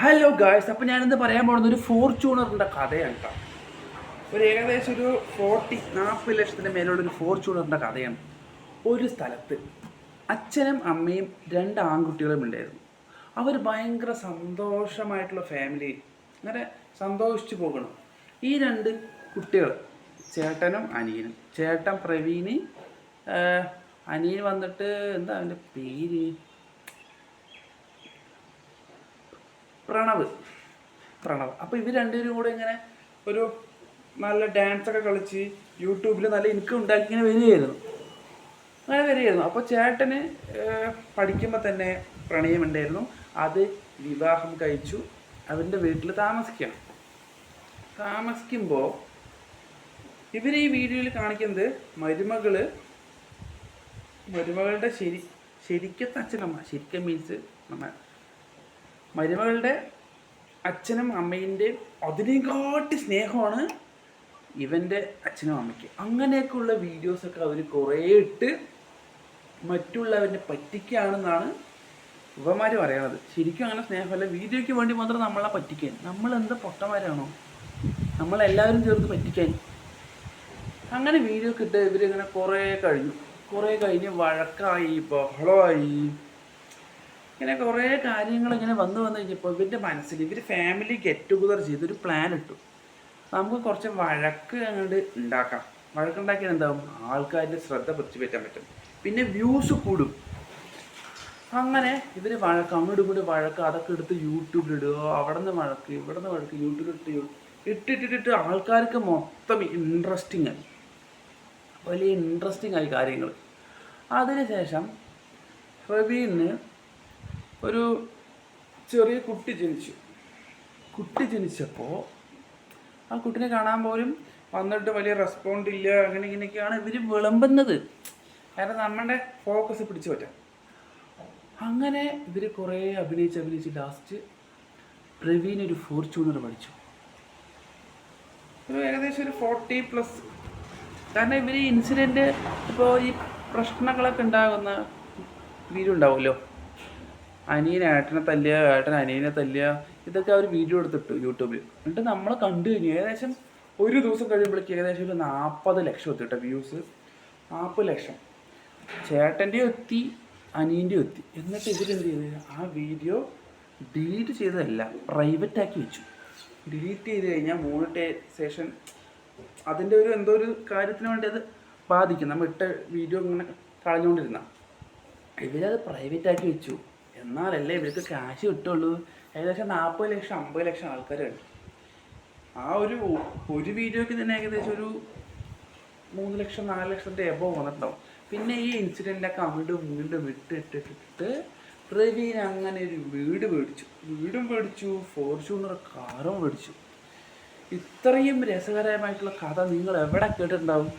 Hello guys അപ്പോൾ ഞാനിന്ന് പറയാൻ പോകുന്നത് ഒരു ഫോർച്യൂണറിന്റെ കഥയാണ് കേട്ടോ ഒരു ഏകദേശം ഒരു ഫോർട്ടി നാൽപ്പത് ലക്ഷത്തിന്റെ മേലുള്ള ഒരു ഫോർച്യൂണറിന്റെ കഥയാണ്. ഒരു സ്ഥലത്ത് അച്ഛനും അമ്മയും രണ്ട് ആൺകുട്ടികളും ഉണ്ടായിരുന്നു. അവർ ഭയങ്കര സന്തോഷമായിട്ടുള്ള ഫാമിലി അങ്ങനെ സന്തോഷിച്ചു പോകണം. ഈ രണ്ട് കുട്ടികൾ ചേട്ടനും അനിയനും. ചേട്ടൻ പ്രവീണി അനിയൻ വന്നിട്ട് എന്താ അവന്റെ പേര്? പ്രണവ്. പ്രണവ്. അപ്പോൾ ഇവർ രണ്ടുപേരും കൂടെ ഇങ്ങനെ ഒരു നല്ല ഡാൻസ് ഒക്കെ കളിച്ച് യൂട്യൂബിൽ നല്ല ഇൻകം ഉണ്ടാക്കി ഇങ്ങനെ വരികയായിരുന്നു. അങ്ങനെ വരികയായിരുന്നു. അപ്പോൾ ചേട്ടന് പഠിക്കുമ്പോൾ തന്നെ പ്രണയമുണ്ടായിരുന്നു അത് വിവാഹം കഴിച്ചു. അവന്റെ വീട്ടിൽ താമസിക്കണം താമസിക്കുമ്പോൾ ഇവർ ഈ വീഡിയോയിൽ കാണിക്കുന്നത് മരുമകൾ മരുമകളുടെ ശരി ശരിക്കത്തെ അച്ഛനമ്മ. ശരിക്കും മീൻസ് നമ്മ മരുമകളുടെ അച്ഛനും അമ്മേന്റെയും അതിനെക്കാട്ടി സ്നേഹമാണ് ഇവന്റെ അച്ഛനും അമ്മയ്ക്ക്. അങ്ങനെയൊക്കെയുള്ള വീഡിയോസൊക്കെ അവർ കുറേ ഇട്ട് മറ്റുള്ളവരെ പറ്റിക്കുകയാണെന്നാണ് ഇവന്മാർ പറയണത്. ശരിക്കും അങ്ങനെ സ്നേഹമല്ല. വീഡിയോയ്ക്ക് വേണ്ടി മാത്രം നമ്മളെ പറ്റിക്കാൻ. നമ്മൾ എന്താ പൊട്ടന്മാരാണോ? നമ്മളെല്ലാവരും ചേർത്ത് പറ്റിക്കാൻ. അങ്ങനെ വീഡിയോ കിട്ടുക ഇവരിങ്ങനെ കുറേ കഴിഞ്ഞു. കുറേ കഴിഞ്ഞ് വഴക്കായി ബഹളമായി. ഇങ്ങനെ കുറേ കാര്യങ്ങൾ ഇങ്ങനെ വന്ന് വന്നു കഴിഞ്ഞപ്പോൾ ഇവരുടെ മനസ്സിൽ ഇവർ ഫാമിലി ഗെറ്റ് ടുഗദർ ചെയ്തൊരു പ്ലാൻ ഇട്ടു. നമുക്ക് കുറച്ച് വഴക്ക് അങ്ങോട്ട് ഉണ്ടാക്കാം വഴക്കുണ്ടാക്കിയാൽ എന്താവും? ആൾക്കാരുടെ ശ്രദ്ധ പിടിച്ചു പറ്റാൻ പറ്റും. പിന്നെ വ്യൂസ് കൂടും. അങ്ങനെ ഇവർ വഴക്ക് അങ്ങോട്ടും കൂടി വഴക്ക് അതൊക്കെ എടുത്ത് യൂട്യൂബിലിടുക അവിടെ നിന്ന് വഴക്ക് ഇവിടെ നിന്ന് വഴക്ക് യൂട്യൂബിലിട്ട് ഇട്ടിട്ടിട്ടിട്ട് ആൾക്കാർക്ക് മൊത്തം ഇൻട്രസ്റ്റിംഗ് ആയി. വലിയ ഇൻട്രസ്റ്റിംഗ് ആയി കാര്യങ്ങൾ അതിനുശേഷം പ്രവീണിന് ഒരു ചെറിയ കുട്ടി ജനിച്ചു. കുട്ടി ജനിച്ചപ്പോൾ ആ കുട്ടിനെ കാണാൻ പോലും വന്നിട്ട് വലിയ റെസ്പോണ്ട് ഇല്ല അങ്ങനെ ഇങ്ങനെയൊക്കെയാണ് ഇവർ വിളമ്പുന്നത്. കാരണം നമ്മുടെ ഫോക്കസ് പിടിച്ചു പറ്റാം അങ്ങനെ ഇവർ കുറേ അഭിനയിച്ച് അഭിനയിച്ച് ലാസ്റ്റ് പ്രവീൺ ഒരു ഫോർച്യൂണർ പഠിച്ചു. ഒരു ഏകദേശം ഒരു ഫോർട്ടി പ്ലസ് കാരണം ഇവർ ഈ ഇൻസിഡന്റ് ഇപ്പോൾ ഈ പ്രശ്നങ്ങളൊക്കെ ഉണ്ടാകുന്ന വീഡിയോ ഉണ്ടാവുമല്ലോ? അനിയൻ ഏട്ടനെ തല്ലിയ ഏട്ടൻ അനിയനെ തല്ലിയ ഇതൊക്കെ അവർ വീഡിയോ എടുത്തിട്ടു യൂട്യൂബിൽ എന്നിട്ട് നമ്മൾ കണ്ടു കഴിഞ്ഞു. ഏകദേശം ഒരു ദിവസം കഴിയുമ്പോഴേക്ക് ഏകദേശം ഒരു നാൽപ്പത് ലക്ഷം എത്തി കേട്ടോ വ്യൂസ് നാൽപ്പത് ലക്ഷം. ചേട്ടന്റെ എത്തി അനിയന്റെ എത്തി. എന്നിട്ട് ഇവരെന്ത് ചെയ്ത്? ആ വീഡിയോ ഡിലീറ്റ് ചെയ്തതല്ല പ്രൈവറ്റ് ആക്കി വെച്ചു. ഡിലീറ്റ് ചെയ്ത് കഴിഞ്ഞാൽ മോണിറ്റൈസേഷൻ അതിന്റെ ഒരു എന്തോ ഒരു കാര്യത്തിന് വേണ്ടി അത് ബാധിക്കും. നമ്മൾ ഇട്ട വീഡിയോ ഇങ്ങനെ കളഞ്ഞുകൊണ്ടിരുന്ന ഇവരത് പ്രൈവറ്റ് ആക്കി വെച്ചു. എന്നാലല്ലേ ഇവർക്ക് ക്യാഷ് കിട്ടുള്ളൂ? ഏകദേശം നാൽപ്പത് ലക്ഷം അമ്പത് ലക്ഷം ആൾക്കാരുണ്ട്. ആ ഒരു ഒരു വീഡിയോയ്ക്ക് തന്നെ ഏകദേശം ഒരു മൂന്ന് ലക്ഷം നാല് ലക്ഷത്തിന്റെ എബോ വന്നിട്ടുണ്ടാവും. പിന്നെ ഈ ഇൻസിഡന്റൊക്കെ അങ്ങോട്ടും വീണ്ടും വിട്ടിട്ടിട്ടിട്ട് പ്രവീൺ അങ്ങനെ ഒരു വീട് മേടിച്ചു. വീടും മേടിച്ചു ഫോർച്യൂണർ കാറും മേടിച്ചു. ഇത്രയും രസകരമായിട്ടുള്ള കഥ നിങ്ങൾ എവിടെ കേട്ടിട്ടുണ്ടാവും?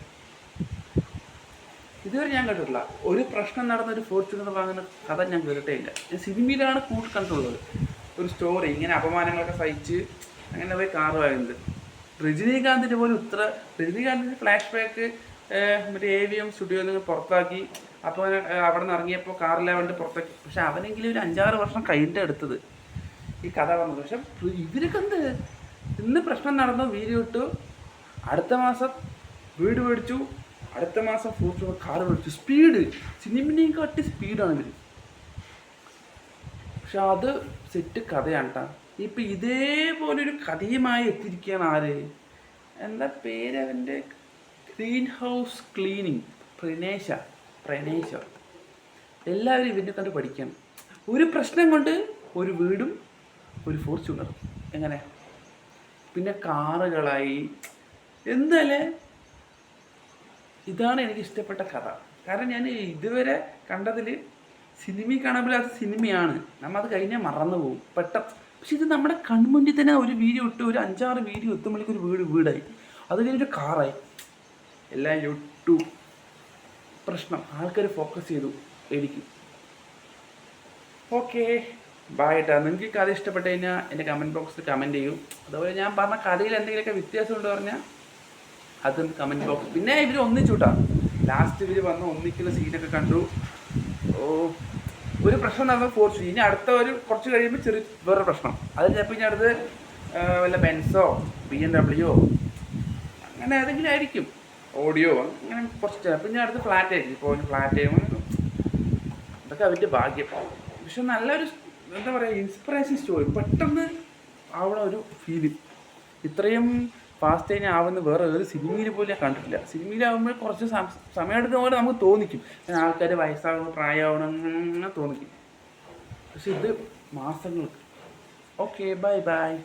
ഇതുവരെ ഞാൻ കേട്ടിട്ടില്ല ഒരു പ്രശ്നം നടന്ന ഒരു ഫോർച്യൂണർ വാങ്ങുന്ന കഥ ഞാൻ കേട്ടിട്ടേ ഇല്ല. ഞാൻ സിനിമയിലാണ് കൂട്ടി കണ്ടിട്ടുള്ളത് ഒരു സ്റ്റോറി ഇങ്ങനെ അപമാനങ്ങളൊക്കെ സഹിച്ച് അങ്ങനെ പോയി കാറ് വാങ്ങുന്നത്. രജനീകാന്തിന്റെ പോലും ഇത്ര രജനീകാന്തിന്റെ ഫ്ലാഷ് ബാക്ക് മറ്റേ എ വി എം സ്റ്റുഡിയോയിൽ നിന്ന് പുറത്താക്കി. അപ്പോൾ അവിടെ നിന്ന് ഇറങ്ങിയപ്പോൾ കാറില്ലാ വേണ്ടി പുറത്താക്കി. പക്ഷെ അവനെങ്കിലും ഒരു അഞ്ചാറ് വർഷം കഴിഞ്ഞിട്ട് എടുത്തത് ഈ കഥ പറഞ്ഞത് പക്ഷെ ഇവരൊക്കെ എന്ത്? ഇന്ന് പ്രശ്നം നടന്നു വീഡിയോ ഇട്ടു. അടുത്ത മാസം വീട് മേടിച്ചു. അടുത്ത മാസം ഫോർച്യൂണർ കാർ വിളിച്ചു. സ്പീഡ് സിനിമനെയും കാട്ടി സ്പീഡാണ് ഇവർ പക്ഷെ അത് സെറ്റ് കഥയാണ് കേട്ടോ ഇപ്പം ഇതേപോലൊരു കഥയുമായി എത്തിയിരിക്കുകയാണ് ആര്? എന്താ പേര് അവന്റെ ഗ്രീൻ ഹൗസ് ക്ലീനിങ് പ്രണേശ. പ്രണേശ. എല്ലാവരും ഇവന്റെ കണ്ട് പഠിക്കണം. ഒരു പ്രശ്നം കൊണ്ട് ഒരു വീടും ഒരു ഫോർച്യൂണറും എങ്ങനെ? പിന്നെ കാറുകളായി. എന്തായാലേ ഇതാണ് എനിക്ക് ഇഷ്ടപ്പെട്ട കഥ. കാരണം ഞാൻ ഇതുവരെ കണ്ടതിൽ സിനിമയിൽ കാണാൻ സിനിമയാണ്. നമ്മൾ അത് കഴിഞ്ഞാൽ മറന്നു പോകും. പെട്ടെന്ന്. പക്ഷെ ഇത് നമ്മുടെ കൺമുന്നിൽ തന്നെ ഒരു വീഡിയോ ഇട്ട് ഒരു അഞ്ചാറ് വീഡിയോ എത്തുമ്പോഴേക്കും ഒരു വീട് വീടായി. അത് കഴിഞ്ഞൊരു കാറായി. എല്ലാം യൂട്യൂബ് പ്രശ്നം. ആൾക്കാർ ഫോക്കസ് ചെയ്തു എനിക്ക്. ഓക്കെ ബായ് കേട്ടോ നിങ്ങൾക്ക് കഥ ഇഷ്ടപ്പെട്ട് കഴിഞ്ഞാൽ എന്റെ കമന്റ് ബോക്സിൽ കമന്റ് ചെയ്യൂ. അതുപോലെ ഞാൻ പറഞ്ഞ കഥയിൽ എന്തെങ്കിലുമൊക്കെ വ്യത്യാസമുണ്ട് പറഞ്ഞാൽ അതും കമന്റ് ബോക്സ് പിന്നെ ഇവർ ഒന്നിച്ചു കേട്ടോ ലാസ്റ്റ് ഇവർ വന്ന് ഒന്നിക്കുന്ന സീനൊക്കെ കണ്ടു. ഓ ഒരു പ്രശ്നം നടന്നത് ഫോർച്യൂൺ ഇനി അടുത്ത ഒരു കുറച്ച് കഴിയുമ്പോൾ ചെറിയ വേറെ പ്രശ്നം. അത് ചിലപ്പോൾ ഇനി അടുത്ത് വല്ല ബെൻസോ ബി എം ഡബ്ല്യുയോ അങ്ങനെ ഏതെങ്കിലും ആയിരിക്കും. ഓഡിയോ അങ്ങനെ കുറച്ച് ഇനി അടുത്ത് ഫ്ലാറ്റ് ആയിരിക്കും. ഇപ്പോൾ ഫ്ലാറ്റ് ആയിരുന്നു അതൊക്കെ അവന്റെ ഭാഗ്യം. പക്ഷെ നല്ലൊരു എന്താ പറയുക ഇൻസ്പിറേഷൻ സ്റ്റോറി പെട്ടെന്ന് ആവണ ഒരു ഫീൽ ഇത്രയും ഫാസ്റ്റ് ആവുന്ന വേറെ ഒരു സിനിമയിൽ പോലും കണ്ടിട്ടില്ല. സിനിമയിലാവുമ്പോൾ കുറച്ച് സമയമെടുക്കുന്ന പോലെ നമുക്ക് തോന്നിക്കും. ആൾക്കാർ വയസ്സാകണം പ്രായമാവണം അങ്ങനെ തോന്നിക്കും. പക്ഷെ ഇത് മാസങ്ങൾക്ക്. Okay bye bye.